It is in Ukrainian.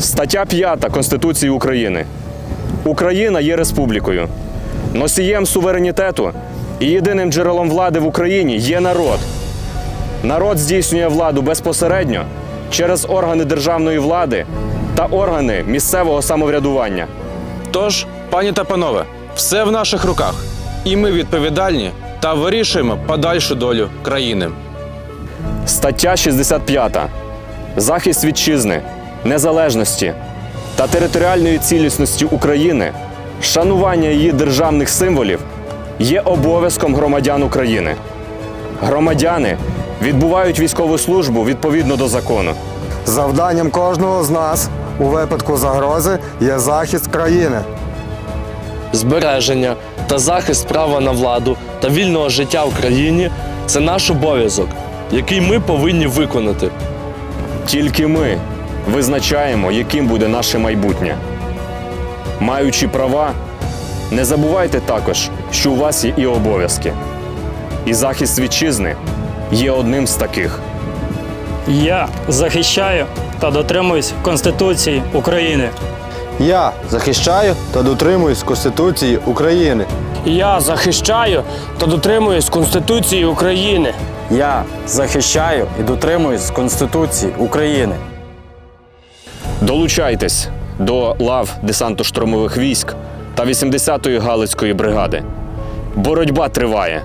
Стаття 5 Конституції України. Україна є республікою. Носієм суверенітету і єдиним джерелом влади в Україні є народ. Народ здійснює владу безпосередньо через органи державної влади та органи місцевого самоврядування. Тож, пані та панове, все в наших руках, і ми відповідальні та вирішуємо подальшу долю країни. Стаття 65. Захист вітчизни, незалежності та територіальної цілісності України, шанування її державних символів є обов'язком громадян України. Громадяни відбувають військову службу відповідно до закону. Завданням кожного з нас у випадку загрози є захист країни. Збереження та захист права на владу та вільного життя в країні це наш обов'язок, який ми повинні виконати. Тільки ми визначаємо, яким буде наше майбутнє. Маючи права, не забувайте також, що у вас є і обов'язки. І захист вітчизни є одним з таких. Я захищаю та дотримуюсь Конституції України. Я захищаю та дотримуюсь Конституції України. Я захищаю та дотримуюсь Конституції України. Я захищаю і дотримуюсь Конституції України. Долучайтесь до лав десанту штурмових військ та 80-ї Галицької бригади. Боротьба триває.